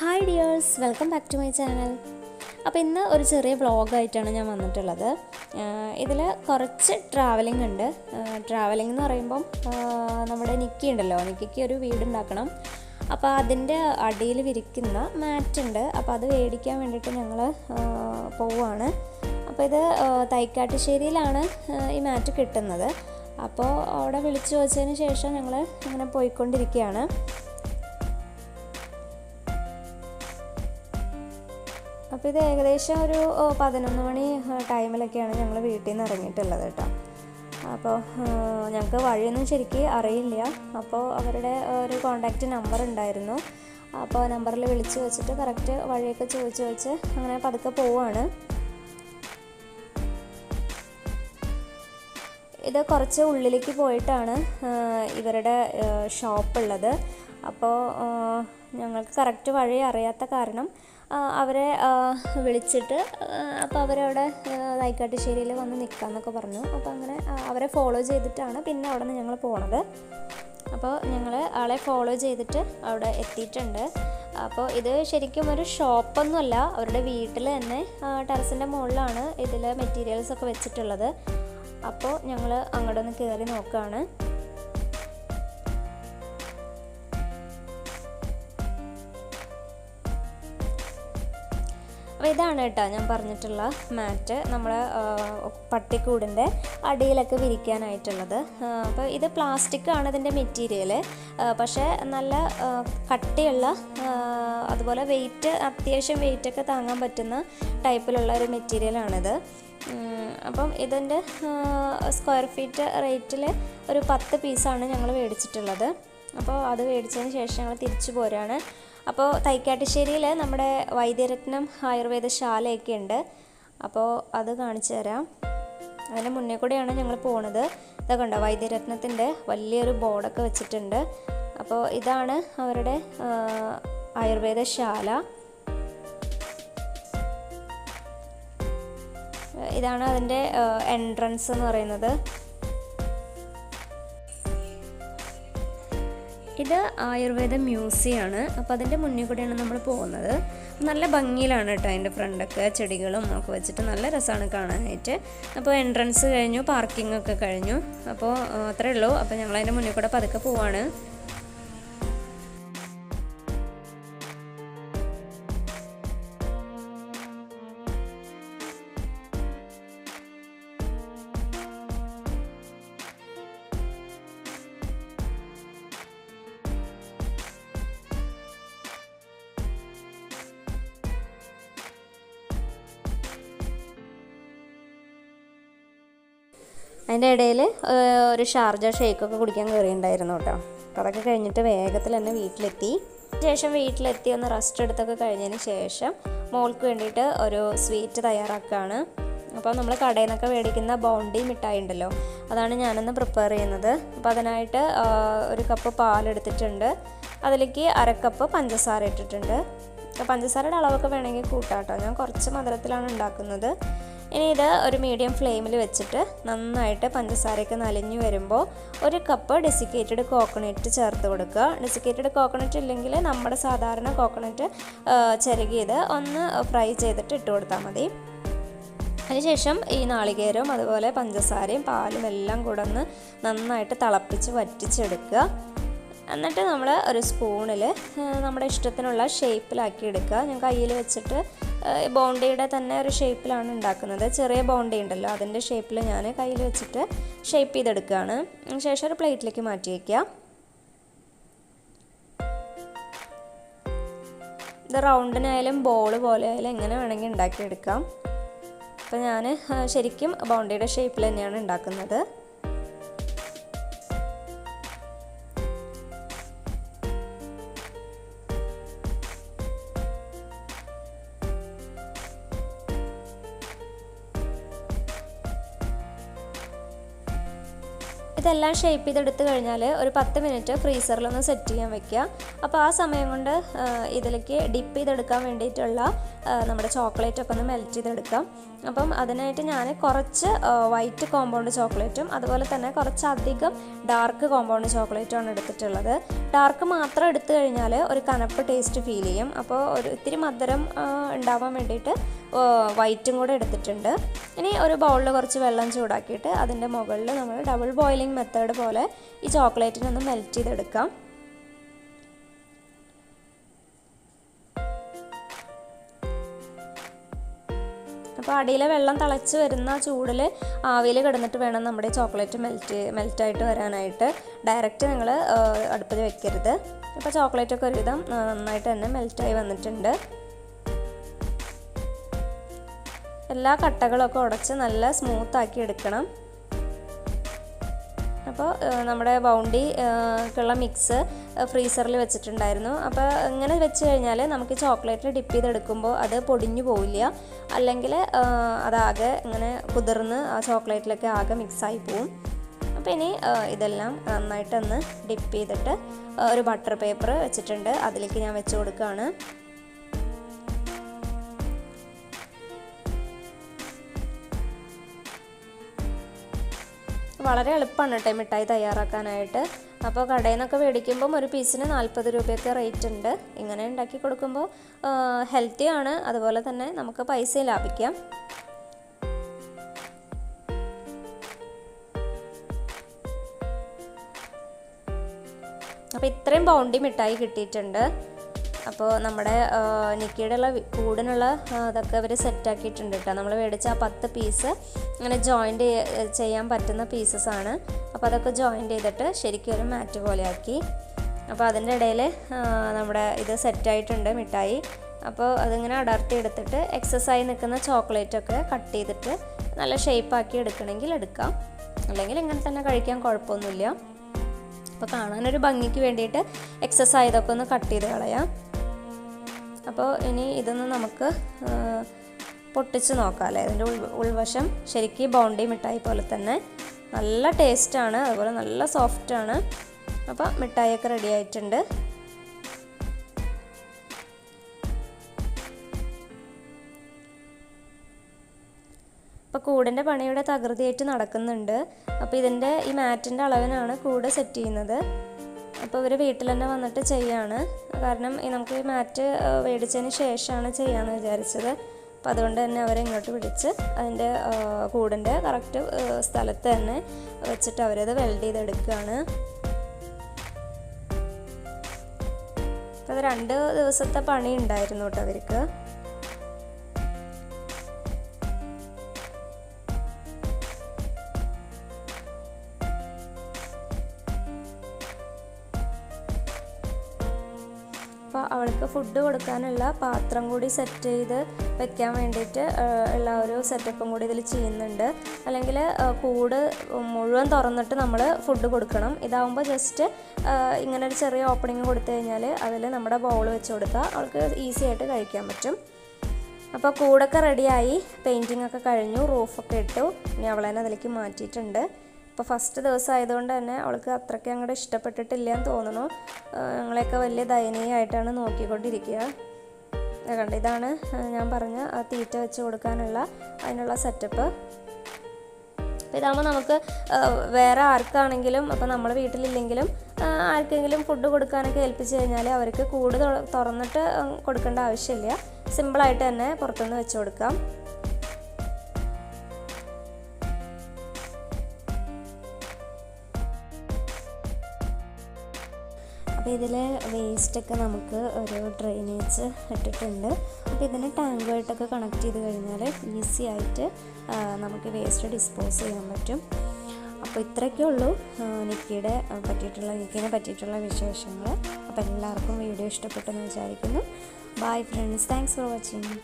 Hi dears welcome back to my channel അപ്പോൾ ഇന്ന് ഒരു ചെറിയ വ്ളോഗായിട്ടാണ് ഞാൻ വന്നിട്ടുള്ളത്. ഇതിൽ കുറച്ച് ട്രാവലിംഗ് ഉണ്ട്. ട്രാവലിംഗ് എന്ന് പറയുമ്പം നമ്മുടെ നിക്കി ഉണ്ടല്ലോ. നിക്കിക്ക് ഒരു വീടുണ്ടാക്കണം അപ്പോൾ അതിന്റെ അടിയിൽ വിരിക്കുന്ന മാറ്റ് ഉണ്ട്. അപ്പോൾ അത് മേടിക്കാൻ വേണ്ടിയിട്ട് ഞങ്ങൾ പോവുകയാണ് അപ്പോൾ ഇത് തൈക്കാട്ടുശ്ശേരിയിലാണ് ഈ മാറ്റ് കിട്ടുന്നത്. അപ്പോൾ അവിടെ വിളിച്ചു ചോദിച്ചതിന് ശേഷം ഞങ്ങൾ ഇങ്ങനെ പോയിക്കൊണ്ടിരിക്കുകയാണ്. അപ്പോൾ ഇത് ഏകദേശം ഒരു പതിനൊന്ന് മണി ടൈമിലൊക്കെയാണ് ഞങ്ങൾ വീട്ടിൽ നിന്ന് ഇറങ്ങിയിട്ടുള്ളത് കേട്ടോ. അപ്പോൾ ഞങ്ങൾക്ക് വഴിയൊന്നും ശരിക്കും അറിയില്ല. അപ്പോൾ അവരുടെ ഒരു കോണ്ടാക്റ്റ് നമ്പർ ഉണ്ടായിരുന്നു. അപ്പോൾ നമ്പറിൽ വിളിച്ച് വെച്ചിട്ട് കറക്റ്റ് വഴിയൊക്കെ ചോദിച്ചു വെച്ച് അങ്ങനെ പതുക്കെ പോവാണ്. ഇത് കുറച്ച് ഉള്ളിലേക്ക് പോയിട്ടാണ് ഇവരുടെ ഷോപ്പുള്ളത് അപ്പോൾ ഞങ്ങൾക്ക് കറക്റ്റ് വഴി അറിയാത്ത കാരണം അവരെ വിളിച്ചിട്ട് അപ്പോൾ അവരവിടെ തൈക്കാട്ടുശ്ശേരിയിൽ വന്ന് നിൽക്കാമെന്നൊക്കെ പറഞ്ഞു. അപ്പോൾ അങ്ങനെ അവരെ ഫോളോ ചെയ്തിട്ടാണ് പിന്നെ അവിടെ നിന്ന് ഞങ്ങൾ പോണത്. അപ്പോൾ ഞങ്ങൾ ആളെ ഫോളോ ചെയ്തിട്ട് അവിടെ എത്തിയിട്ടുണ്ട്. അപ്പോൾ ഇത് ശരിക്കും ഒരു ഷോപ്പൊന്നുമല്ല അവരുടെ വീട്ടിൽ തന്നെ ടെറസിന്റെ മുകളിലാണ് ഇതിൽ മെറ്റീരിയൽസ് ഒക്കെ വെച്ചിട്ടുള്ളത്. അപ്പോൾ ഞങ്ങൾ അങ്ങോട്ടൊന്ന് കയറി നോക്കുകയാണ് അപ്പോൾ ഇതാണ് കേട്ടോ ഞാൻ പറഞ്ഞിട്ടുള്ള മാറ്റ് നമ്മുടെ പട്ടിക്കൂടിന്റെ അടിയിലൊക്കെ വിരിക്കാനായിട്ടുള്ളത്. അപ്പോൾ ഇത് പ്ലാസ്റ്റിക് ആണ് ഇതിന്റെ മെറ്റീരിയൽ പക്ഷേ നല്ല കട്ടിയുള്ള അതുപോലെ വെയിറ്റ് അത്യാവശ്യം വെയിറ്റൊക്കെ താങ്ങാൻ പറ്റുന്ന ടൈപ്പിലുള്ള ഒരു മെറ്റീരിയലാണിത്. അപ്പം ഇതിന്റെ സ്ക്വയർ ഫീറ്റ് റേറ്റിൽ ഒരു പത്ത് പീസാണ് ഞങ്ങൾ മേടിച്ചിട്ടുള്ളത്. അപ്പോൾ അത് മേടിച്ചതിന് ശേഷം ഞങ്ങൾ തിരിച്ചു പോരാണ്. അപ്പോൾ തൈക്കാട്ടുശ്ശേരിയിൽ നമ്മുടെ വൈദ്യരത്നം ആയുർവേദശാലയൊക്കെ ഉണ്ട് അപ്പോൾ അത് കാണിച്ചു തരാം. അതിന്റെ മുന്നേ കൂടെയാണ് ഞങ്ങൾ പോണത്. ഇതൊക്കെ ഉണ്ടോ വൈദ്യരത്നത്തിന്റെ വലിയൊരു ബോർഡൊക്കെ വെച്ചിട്ടുണ്ട്. അപ്പോൾ ഇതാണ് അവരുടെ ആയുർവേദശാല. ഇതാണ് അതിന്റെ എൻട്രൻസ് എന്ന് പറയുന്നത്. ഇത് ആയുർവേദ മ്യൂസിയം ആണ് അപ്പോൾ അതിന്റെ മുന്നിൽ കൂടെയാണ് നമ്മൾ പോകുന്നത്. നല്ല ഭംഗിയിലാണ് കേട്ടോ അതിന്റെ ഫ്രണ്ടൊക്കെ ചെടികളും ഒക്കെ വെച്ചിട്ട് നല്ല രസമാണ് കാണാനായിട്ട്. അപ്പോൾ എൻട്രൻസ് കഴിഞ്ഞു പാർക്കിംഗ് ഒക്കെ കഴിഞ്ഞു. അപ്പോൾ അത്രയേ ഉള്ളൂ. അപ്പോൾ ഞങ്ങൾ അതിന്റെ മുന്നിൽ കൂടെ പതുക്കെ പോവാണ്. അതിന്റെ ഇടയിൽ ഒരു ഷാർജ ഷേക്കൊക്കെ കുടിക്കാൻ കയറിയിട്ടുണ്ടായിരുന്നു കേട്ടോ. അപ്പോൾ അതൊക്കെ കഴിഞ്ഞിട്ട് വേഗത്തിൽ തന്നെ വീട്ടിലെത്തി. ശേഷം വീട്ടിലെത്തി ഒന്ന് റെസ്റ്റ് എടുത്തൊക്കെ കഴിഞ്ഞതിന് ശേഷം മോൾക്ക് വേണ്ടിയിട്ട് ഒരു സ്വീറ്റ് തയ്യാറാക്കുകയാണ് അപ്പോൾ നമ്മൾ കടയിൽ നിന്നൊക്കെ മേടിക്കുന്ന ബോണ്ടി മിഠായി ഉണ്ടല്ലോ അതാണ് ഞാനൊന്ന് പ്രിപ്പയർ ചെയ്യുന്നത്. അപ്പോൾ അതിനായിട്ട് ഒരു കപ്പ് പാലെടുത്തിട്ടുണ്ട് അതിലേക്ക് അരക്കപ്പ് പഞ്ചസാര ഇട്ടിട്ടുണ്ട്. പഞ്ചസാരയുടെ അളവൊക്കെ വേണമെങ്കിൽ കൂട്ടാട്ടോ കേട്ടോ. ഞാൻ കുറച്ച് മധുരത്തിലാണ് ഉണ്ടാക്കുന്നത്. ഇനി ഇത് ഒരു മീഡിയം ഫ്ലെയിമിൽ വെച്ചിട്ട് നന്നായിട്ട് പഞ്ചസാരയൊക്കെ നലിഞ്ഞു വരുമ്പോൾ ഒരു കപ്പ് ഡെസിക്കേറ്റഡ് കോക്കനട്ട് ചേർത്ത് കൊടുക്കുക. ഡെസിക്കേറ്റഡ് കോക്കനട്ട് ഇല്ലെങ്കിൽ നമ്മുടെ സാധാരണ കോക്കനട്ട് ചിരകിയത് ഒന്ന് ഫ്രൈ ചെയ്തിട്ട് ഇട്ട് കൊടുത്താൽ മതി. അതിനുശേഷം ഈ നാളികേരവും അതുപോലെ പഞ്ചസാരയും പാലും എല്ലാം കൂടെ ഒന്ന് നന്നായിട്ട് തിളപ്പിച്ച് വറ്റിച്ചെടുക്കുക. എന്നിട്ട് നമ്മൾ ഒരു സ്പൂണിൽ നമ്മുടെ ഇഷ്ടത്തിനുള്ള ഷേപ്പിലാക്കി എടുക്കുക. ഞാൻ കയ്യിൽ വെച്ചിട്ട് ബോണ്ടിയുടെ തന്നെ ഒരു ഷേപ്പിലാണ് ഉണ്ടാക്കുന്നത്. ചെറിയ ബോണ്ടി ഉണ്ടല്ലോ അതിന്റെ ഷേപ്പിൽ ഞാൻ കയ്യിൽ വെച്ചിട്ട് ഷേപ്പ് ചെയ്തെടുക്കുകയാണ്. ശേഷം ഒരു പ്ലേറ്റിലേക്ക് മാറ്റി വയ്ക്കുക. ഇത് റൗണ്ടിനായാലും ബോൾ പോലെ ആയാലും എങ്ങനെ വേണമെങ്കിൽ ഉണ്ടാക്കിയെടുക്കാം. അപ്പോൾ ഞാൻ ശരിക്കും ബോണ്ടയുടെ ഷേപ്പിൽ തന്നെയാണ് ഉണ്ടാക്കുന്നത്. ഇതെല്ലാം ഷേപ്പ് ചെയ്തെടുത്ത് കഴിഞ്ഞാൽ ഒരു പത്ത് മിനിറ്റ് ഫ്രീസറിലൊന്ന് സെറ്റ് ചെയ്യാൻ വെക്കുക. അപ്പോൾ ആ സമയം കൊണ്ട് ഇതിലേക്ക് ഡിപ്പ് ചെയ്തെടുക്കാൻ വേണ്ടിയിട്ടുള്ള നമ്മുടെ ചോക്ലേറ്റ് ഒക്കെ ഒന്ന് മെൽറ്റ് ചെയ്തെടുക്കാം. അപ്പം അതിനായിട്ട് ഞാൻ കുറച്ച് വൈറ്റ് കോമ്പൗണ്ട് ചോക്ലേറ്റും അതുപോലെ തന്നെ കുറച്ച് അധികം ഡാർക്ക് കോമ്പൗണ്ട് ചോക്ലേറ്റുമാണ് എടുത്തിട്ടുള്ളത്. ഡാർക്ക് മാത്രം എടുത്തു കഴിഞ്ഞാൽ ഒരു കനപ്പ് ടേസ്റ്റ് ഫീൽ ചെയ്യും. അപ്പോൾ ഒരു ഇത്തിരി മധുരം ഉണ്ടാവാൻ വേണ്ടിയിട്ട് വൈറ്റും കൂടെ എടുത്തിട്ടുണ്ട്. ഇനി ഒരു ബൗളിൽ കുറച്ച് വെള്ളം ചൂടാക്കിയിട്ട് അതിന്റെ മുകളിൽ നമ്മൾ ഡബിൾ ബോയിലിംഗ് മെത്തേഡ് പോലെ ഈ ചോക്ലേറ്റിനൊന്ന് മെൽറ്റ് ചെയ്തെടുക്കാം. അപ്പോൾ അടിയിലെ വെള്ളം തിളച്ച് വരുന്ന ചൂടിൽ ആവിയിൽ കിടന്നിട്ട് വേണം നമ്മുടെ ചോക്ലേറ്റ് മെൽറ്റ് മെൽറ്റായിട്ട് വരാനായിട്ട്. ഡയറക്റ്റ് നിങ്ങൾ അടുപ്പിൽ വെക്കരുത്. അപ്പോൾ ചോക്ലേറ്റൊക്കെ ഒരുവിധം നന്നായിട്ട് തന്നെ മെൽറ്റായി വന്നിട്ടുണ്ട്. എല്ലാ കട്ടകളൊക്കെ ഉടച്ച് നല്ല സ്മൂത്താക്കി എടുക്കണം. അപ്പോൾ നമ്മുടെ ബൗണ്ടി ഉള്ള മിക്സ് ഫ്രീസറിൽ വെച്ചിട്ടുണ്ടായിരുന്നു. അപ്പോൾ ഇങ്ങനെ വെച്ച് കഴിഞ്ഞാൽ നമുക്ക് ചോക്ലേറ്റിൽ ഡിപ്പ് ചെയ്തെടുക്കുമ്പോൾ അത് പൊടിഞ്ഞു പോവില്ല. അല്ലെങ്കിൽ അതാകെ ഇങ്ങനെ കുതിർന്ന് ആ ചോക്ലേറ്റിലൊക്കെ ആകെ മിക്സായി പോവും. അപ്പോൾ ഇനി ഇതെല്ലാം നന്നായിട്ടൊന്ന് ഡിപ്പ് ചെയ്തിട്ട് ഒരു ബട്ടർ പേപ്പർ വെച്ചിട്ടുണ്ട്. അതിലേക്ക് ഞാൻ വെച്ച് കൊടുക്കുകയാണ് വളരെ എളുപ്പമാണ് കേട്ടോ മിഠായി തയ്യാറാക്കാനായിട്ട്. അപ്പോൾ കടയിൽ നിന്നൊക്കെ മേടിക്കുമ്പം ഒരു പീസിന് നാൽപ്പത് രൂപയൊക്കെ റേറ്റ് ഉണ്ട്. ഇങ്ങനെ ഉണ്ടാക്കി കൊടുക്കുമ്പോൾ ഹെൽത്തിയാണ് അതുപോലെ തന്നെ നമുക്ക് പൈസയും ലാഭിക്കാം. അപ്പോൾ ഇത്രയും ബൗണ്ടി മിഠായി കിട്ടിയിട്ടുണ്ട്. അപ്പോൾ നമ്മുടെ നിക്കിയുടെ ഉള്ള കൂടിനുള്ള ഇതൊക്കെ അവർ സെറ്റാക്കിയിട്ടുണ്ട് കേട്ടോ. നമ്മൾ മേടിച്ച ആ പത്ത് പീസ് അങ്ങനെ ജോയിന്റ് ചെയ്യാൻ പറ്റുന്ന പീസസ് ആണ്. അപ്പോൾ അതൊക്കെ ജോയിന്റ് ചെയ്തിട്ട് ശരിക്കും ഒരു മാറ്റ് പോലെ ആക്കി അപ്പോൾ അതിന്റെ ഇടയിൽ നമ്മുടെ ഇത് സെറ്റായിട്ടുണ്ട് മിഠായി. അപ്പോൾ അതിങ്ങനെ അടർത്തി എടുത്തിട്ട് എക്സസ് ആയി നിൽക്കുന്ന ചോക്ലേറ്റൊക്കെ കട്ട് ചെയ്തിട്ട് നല്ല ഷേപ്പാക്കി എടുക്കണമെങ്കിൽ എടുക്കാം. അല്ലെങ്കിൽ ഇങ്ങനെ തന്നെ കഴിക്കാൻ കുഴപ്പമൊന്നുമില്ല. അപ്പോൾ കാണാനൊരു ഭംഗിക്ക് വേണ്ടിയിട്ട് എക്സസ് ആയതൊക്കെ ഒന്ന് കട്ട് ചെയ്ത് കളയാം. അപ്പോൾ ഇനി ഇതൊന്ന് നമുക്ക് പൊട്ടിച്ച് നോക്കാം അല്ലേ അതിന്റെ ഉൾ ഉൾവശം ശരിക്കും ബോണ്ടി മിഠായി പോലെ തന്നെ നല്ല ടേസ്റ്റാണ് അതുപോലെ നല്ല സോഫ്റ്റാണ്. അപ്പോൾ മിഠായിയൊക്കെ റെഡി ആയിട്ടുണ്ട്. അപ്പോൾ കൂടിന്റെ പണിയുടെ തകൃതിയായിട്ട് നടക്കുന്നുണ്ട്. അപ്പോൾ ഇതിന്റെ ഈ മാറ്റിന്റെ അളവിനാണ് കൂട് സെറ്റ് ചെയ്യുന്നത്. അപ്പോൾ ഇവർ വീട്ടിൽ തന്നെ വന്നിട്ട് ചെയ്യാണ്. കാരണം നമുക്ക് ഈ മാറ്റ് മേടിച്ചതിന് ശേഷമാണ് ചെയ്യാമെന്ന് വിചാരിച്ചത്. അപ്പോൾ അതുകൊണ്ട് തന്നെ അവരെ ഇങ്ങോട്ട് പിടിച്ച് അതിന്റെ കൂടിന്റെ കറക്റ്റ് സ്ഥലത്ത് തന്നെ വെച്ചിട്ട് അവരത് വെൽഡ് ചെയ്തെടുക്കുകയാണ്. അപ്പോൾ അത് രണ്ട് ദിവസത്തെ പണി ഉണ്ടായിരുന്നു കേട്ടോ അവർക്ക് അപ്പോൾ അവൾക്ക് ഫുഡ് കൊടുക്കാനുള്ള പാത്രം കൂടി സെറ്റ് ചെയ്ത് വെക്കാൻ വേണ്ടിയിട്ട് ഉള്ള ഒരു സെറ്റപ്പും കൂടി ഇതിൽ ചെയ്യുന്നുണ്ട്. അല്ലെങ്കിൽ കൂട് മുഴുവൻ തുറന്നിട്ട് നമ്മൾ ഫുഡ് കൊടുക്കണം. ഇതാവുമ്പോൾ ജസ്റ്റ് ഇങ്ങനെ ഒരു ചെറിയ ഓപ്പണിങ് കൊടുത്തു കഴിഞ്ഞാൽ അതിൽ നമ്മുടെ ബൗൾ വെച്ച് കൊടുത്താൽ അവൾക്ക് ഈസി ആയിട്ട് കഴിക്കാൻ പറ്റും. അപ്പോൾ കൂടൊക്കെ റെഡിയായി പെയിന്റിംഗ് ഒക്കെ കഴിഞ്ഞു റൂഫൊക്കെ ഇട്ടു. ഇനി അവളെന്നെ അതിലേക്ക് മാറ്റിയിട്ടുണ്ട്. ഇപ്പോൾ ഫസ്റ്റ് ദിവസം ആയതുകൊണ്ട് തന്നെ അവൾക്ക് അത്രയ്ക്ക് അങ്ങോട്ട് ഇഷ്ടപ്പെട്ടിട്ടില്ല എന്ന് തോന്നുന്നു ഞങ്ങളെയൊക്കെ വലിയ ദയനീയമായിട്ടാണ് നോക്കിക്കൊണ്ടിരിക്കുക. കണ്ടോ ഇതാണ് ഞാൻ പറഞ്ഞ ആ തീറ്റ വെച്ച് കൊടുക്കാനുള്ള അതിനുള്ള സെറ്റപ്പ് അപ്പോൾ ഇതാകുമ്പോൾ നമുക്ക് വേറെ ആർക്കാണെങ്കിലും അപ്പോൾ നമ്മൾ വീട്ടിലില്ലെങ്കിലും ആർക്കെങ്കിലും ഫുഡ് കൊടുക്കാനൊക്കെ ഏൽപ്പിച്ച് കഴിഞ്ഞാൽ അവർക്ക് കൂട് തുറന്നിട്ട് കൊടുക്കേണ്ട ആവശ്യമില്ല. സിമ്പിളായിട്ട് തന്നെ പുറത്തുനിന്ന് വെച്ച് കൊടുക്കാം. അപ്പോൾ ഇതിൽ വേസ്റ്റൊക്കെ നമുക്ക് ഒരു ഡ്രെയിനേജ് ഇട്ടിട്ടുണ്ട്. അപ്പോൾ ഇതിന് ടാങ്കുമായിട്ടൊക്കെ കണക്ട് ചെയ്ത് കഴിഞ്ഞാൽ ഈസി ആയിട്ട് നമുക്ക് വേസ്റ്റ് ഡിസ്പോസ് ചെയ്യാൻ പറ്റും. അപ്പോൾ ഇത്രയൊക്കെ ഉള്ളൂ. നിക്കിയുടെ പറ്റിയിട്ടുള്ള നിക്കിനെ പറ്റിയിട്ടുള്ള വിശേഷങ്ങൾ. അപ്പോൾ എല്ലാവർക്കും വീഡിയോ ഇഷ്ടപ്പെട്ടെന്ന് വിചാരിക്കുന്നു. Bye friends thanks for watching